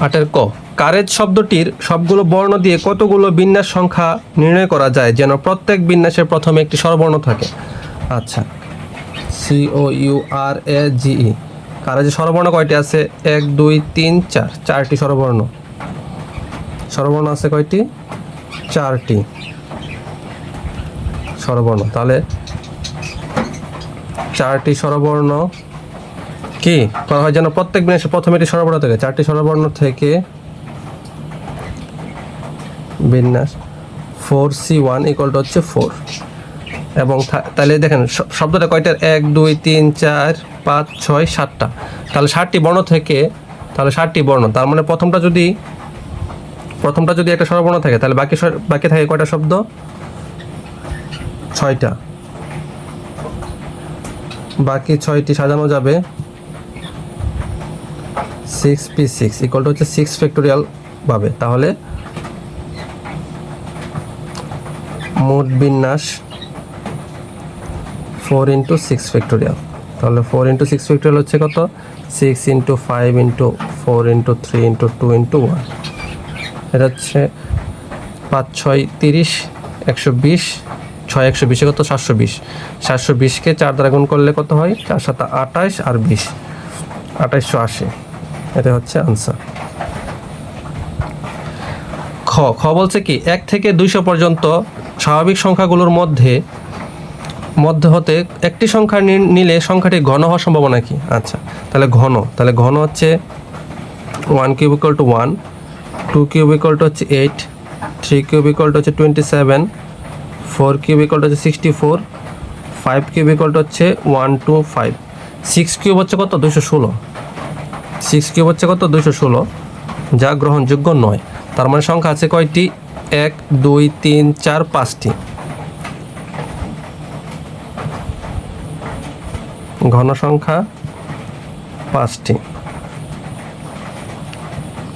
আটের ক। কারেজ শব্দটির সবগুলো বর্ণ দিয়ে কতগুলো বিন্যাস সংখ্যা নির্ণয় করা যায় যেন প্রত্যেক বিন্যাসের প্রথমে একটি স্বরবর্ণ থাকে? আচ্ছা। C O U R A G ই কারেজের স্বরবর্ণ কয়টি আছে? এক, দুই, তিন, চার। চারটি স্বরবর্ণ। স্বরবর্ণ আছে কয়টি? চারটি। স্বরবর্ণ। তাহলে চারটি স্বরবর্ণ কি? করা হয় যেন প্রত্যেক বিন্যাসে প্রথমে একটি স্বরবর্ণ থেকে। চারটি স্বরবর্ণ থেকে বিন্যাস four C one equal to হচ্ছে ফোর। এবং তাহলে দেখেন শব্দটা কয়টার? এক, দুই, তিন, চার, পাঁচ, ছয়, সাতটা। তাহলে ষাটটি বর্ণ থেকে, তাহলে ষাটটি বর্ণ। তার মানে প্রথমটা যদি প্রথমটা যদি একটা স্বরবর্ণ থাকে, তাহলে বাকি বাকি থাকে কয়টা শব্দ? ছয়টা। বাকি ছয়টি সাজানো যাবে six P six equal to হচ্ছে সিক্স ফ্যাক্টোরিয়াল ভাবে তাহলে মোট বিন্যাস ফোর ইন্টু সিক্স ফ্যাক্টোরিয়াল তাহলে ফোর ইন্টু সিক্স ফ্যাক্টোরিয়াল হচ্ছে কত? Six into five into four into three into two into one এটা হচ্ছে পাঁচ, ছয়, তিরিশ, একশো বিশ, ছয়, একশো বিশে কত? সাতশো বিশ। সাতশো বিশকে চার দ্বারা গুণ করলে কত হয়? চার সাত আঠাশ আর বিশ। আঠাইশশো আশি। এটা হচ্ছে আনসার খ খ বলছে কি, এক থেকে দুইশো পর্যন্ত স্বাভাবিক সংখ্যাগুলোর মধ্যে মধ্যে হতে একটি সংখ্যা নিলে সংখ্যাটি ঘন হওয়ার সম্ভাবনা কি? আচ্ছা তাহলে ঘন তাহলে ঘন হচ্ছে one cube equal to one two cube equal to হচ্ছে eight three cube equal to হচ্ছে twenty seven four cube equal to হচ্ছে sixty four five cube equal to হচ্ছে one two five six cube হচ্ছে কত? দুশো ষোলো। Six cube হচ্ছে কত? দুশো ষোলো। যা গ্রহণযোগ্য নয়। তার মানে সংখ্যা আছে কয়টি? এক, দুই, তিন, চার, পাঁচটি। ঘন সংখ্যা পাঁচটি।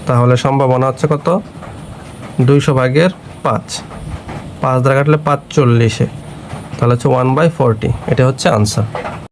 তাহলে সম্ভাবনা হচ্ছে কত? দুইশো ভাগের পাঁচ। পাঁচ দ্বারা কাটলে পাঁচ চল্লিশে তাহলে হচ্ছে ওয়ান বাই ফোরটি। এটা হচ্ছে আনসার।